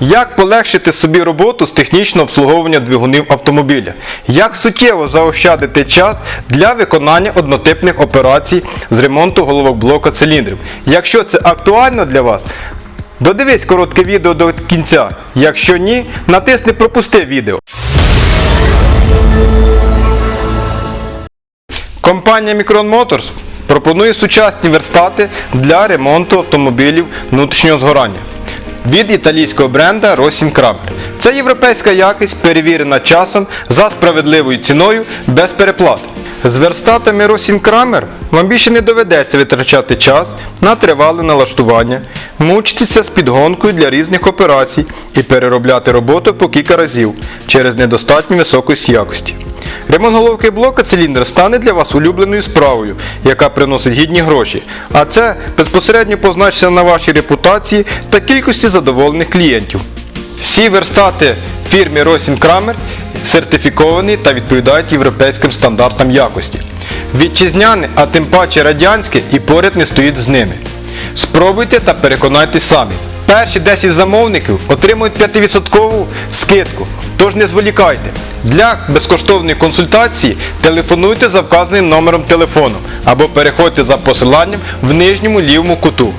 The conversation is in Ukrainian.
Як полегшити собі роботу з технічного обслуговування двигунів автомобіля? Як суттєво заощадити час для виконання однотипних операцій з ремонту головок блока циліндрів? Якщо це актуально для вас, додивись коротке відео до кінця. Якщо ні, натисни пропусти відео. Компанія Micron Motors пропонує сучасні верстати для ремонту автомобілів внутрішнього згорання від італійського бренда Rossin Kramer. Це європейська якість, перевірена часом за справедливою ціною без переплат. З верстатами Rossin Kramer вам більше не доведеться витрачати час на тривале налаштування, мучитися з підгонкою для різних операцій і переробляти роботу по кілька разів через недостатню високості якості. Ремонт головки блока циліндра стане для вас улюбленою справою, яка приносить гідні гроші, а це безпосередньо позначиться на вашій репутації та кількості задоволених клієнтів. Всі верстати фірмі Rosin Kramer сертифіковані та відповідають європейським стандартам якості. Вітчизняне, а тим паче радянське і поряд не стоїть з ними. Спробуйте та переконайтесь самі. Перші 10 замовників отримують 5% скидку, тож не зволікайте. Для безкоштовної консультації телефонуйте за вказаним номером телефону або переходьте за посиланням в нижньому лівому куту.